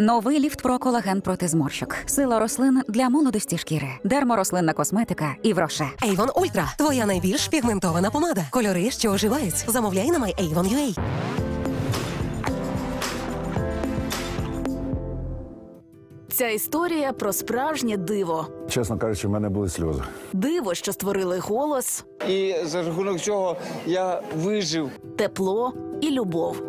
Новий ліфт про колаген проти зморщок. Сила рослин для молодості шкіри. Дерморослинна косметика і вроше. Avon Ultra – твоя найбільш пігментована помада. Кольори, що оживають. Замовляй на MyAvon.ua. Ця історія про справжнє диво. Чесно кажучи, в мене були сльози. Диво, що створили голос, І за рахунок цього я вижив. тепло і любов.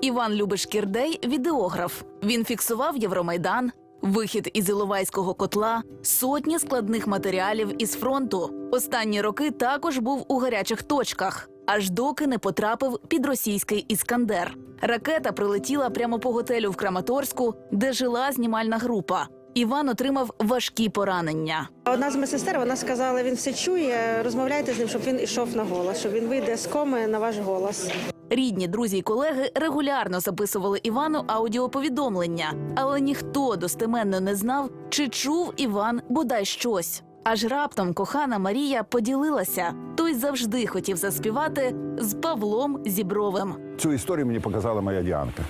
Іван Любиш-Кірдей – відеограф. Він фіксував Євромайдан, вихід із Іловайського котла, сотні складних матеріалів із фронту. Останні роки також був у гарячих точках, аж доки не потрапив під російський іскандер. Ракета прилетіла прямо по готелю в Краматорську, де жила знімальна група. Іван отримав важкі поранення. Одна з медсестер вона сказала, він все чує, розмовляйте з ним, щоб він йшов на голос, щоб він вийде з коми на ваш голос. Рідні, друзі й колеги регулярно записували Івану аудіоповідомлення, але ніхто достеменно не знав, чи чув Іван бодай щось. Аж раптом кохана Марія поділилася. Той завжди хотів заспівати з Павлом Зібровим. Цю історію мені показала моя Діанка.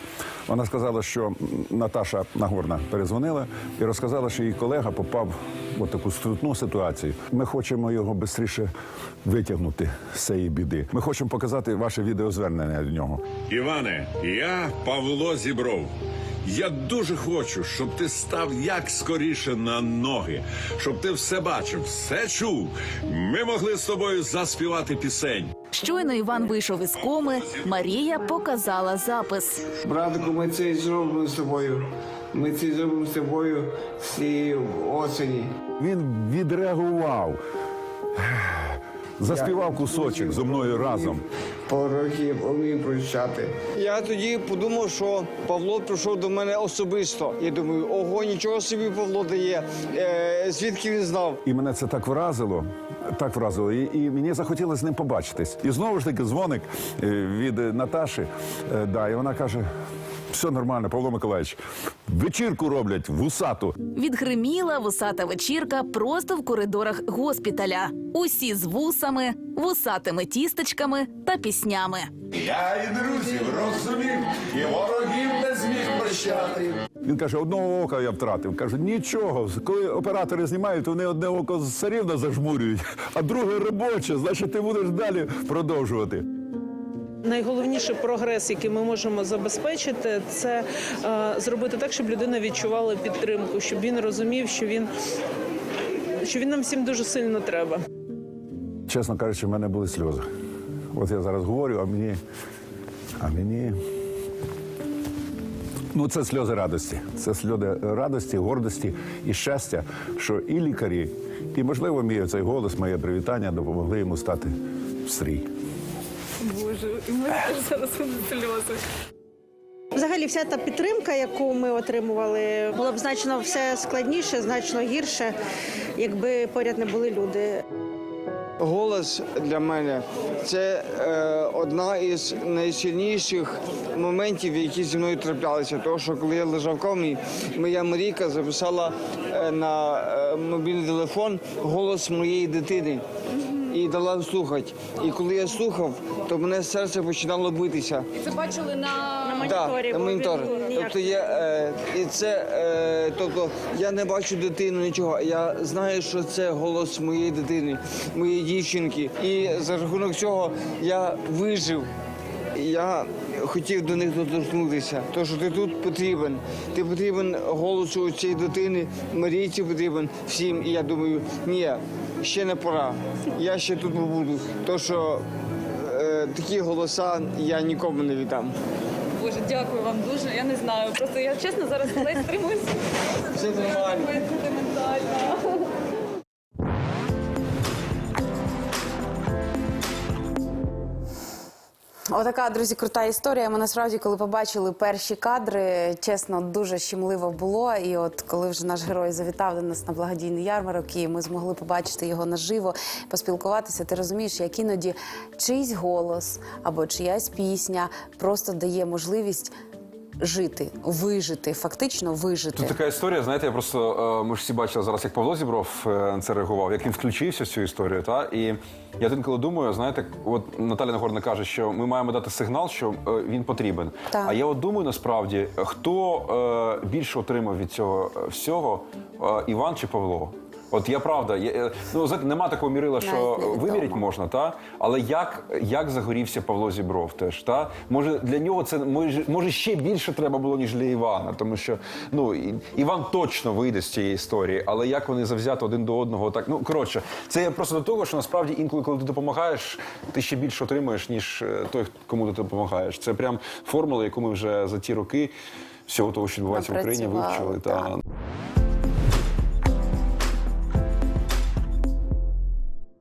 Вона сказала, що Наташа Нагорна перезвонила і розказала, що її колега попав в таку струтну ситуацію. Ми хочемо його швидше витягнути з цієї біди. Ми хочемо показати ваше відеозвернення до нього. Іване, я Павло Зібров. Я дуже хочу, щоб ти став як скоріше на ноги, щоб ти все бачив, все чув. Ми могли з тобою заспівати пісень. Щойно Іван вийшов із коми, Марія показала запис. Братику, ми це зробимо з тобою. Ми це зробимо з тобою цієї осені. Він відреагував, заспівав кусочок зі мною разом. Пороки повинні прощати. Я тоді подумав, що Павло прийшов до мене особисто. Я думаю, ого, нічого собі Павло дає. Е, звідки він знав? І мене це так вразило, так вразило. І, і мені захотілося з ним побачитись. І знову ж таки дзвоник е, від Наташі. Е, Да, і вона каже: все нормально, Павло Миколаївич, вечірку роблять вусату. Відгриміла вусата вечірка просто в коридорах госпіталя. Усі з вусами, вусатими тістечками та піснями. Я і друзів розумів, і ворогів не зміг прощати. Він каже, одного ока я втратив. Кажу, нічого. Коли оператори знімають, вони одне око все рівно зажмурюють, а друге робоче, значить ти будеш далі продовжувати. Найголовніший прогрес, який ми можемо забезпечити, це е, зробити так, щоб людина відчувала підтримку, щоб він розумів, що він, що він нам всім дуже сильно треба. Чесно кажучи, в мене були сльози. От я зараз говорю, а мені. А мені. Ну, це сльози радості. Це сльози радості, гордості і щастя, що і лікарі, і, можливо, мій цей голос, моє привітання допомогли йому стати в стрій. Взагалі, вся та підтримка, яку ми отримували, було б значно все складніше, значно гірше, якби поряд не були люди. Голос для мене це е, одна із найсильніших моментів, які зі мною траплялися. Тому що коли я лежав в комі, моя Марійка записала е, на е, мобільний телефон голос моєї дитини. І дала слухати. І коли я слухав, то мене серце починало битися. На моніторі. Да, на монітор. Тобто я е, і це, е, тобто я не бачу дитину нічого. Я знаю, що це голос моєї дитини, моєї дівчинки. І за рахунок цього я вижив. Я хотів до них доторкнутися. То що ти тут потрібен. Ти потрібен голосу цієї дитини, Марійці потрібен всім. І я думаю, ні, ще не пора. Я ще тут побуду. То що е, такі голоса я нікому не віддам. Боже, дякую вам дуже. Я не знаю. Просто я чесно зараз ледь стримуюся. Все нормально. Отака, друзі, крута історія. Ми насправді, коли побачили перші кадри, чесно, дуже щемливо було. І от коли вже наш герой завітав до нас на благодійний ярмарок, і ми змогли побачити його наживо, поспілкуватися, ти розумієш, як іноді чийсь голос або чиясь пісня просто дає можливість жити, вижити, фактично вижити. Тут така історія, знаєте, я просто е, ми ж всі бачили зараз, як Павло Зібров е, на це реагував, як він включився в цю історію. Та і я тут коли думаю, знаєте, от Наталя Нагорна каже, що ми маємо дати сигнал, що е, він потрібен. Так. А я от думаю, насправді, хто більше отримав від цього всього, Іван чи Павло? От я правда, я, е, ну знаєте, нема такого мірила, що Навіть вимірять можна, та але як, як загорівся Павло Зібров теж, та може для нього це може, може ще більше треба було ніж для Івана, тому що ну і- Іван точно вийде з цієї історії, але як вони завзято один до одного, так ну коротше, це я просто до того, що насправді інколи, коли ти допомагаєш, ти ще більше отримуєш ніж е, той, кому ти допомагаєш. Це прям формула, яку ми вже за ті роки всього того, що відбувається в Україні, Напрацювали, вивчили. так. Та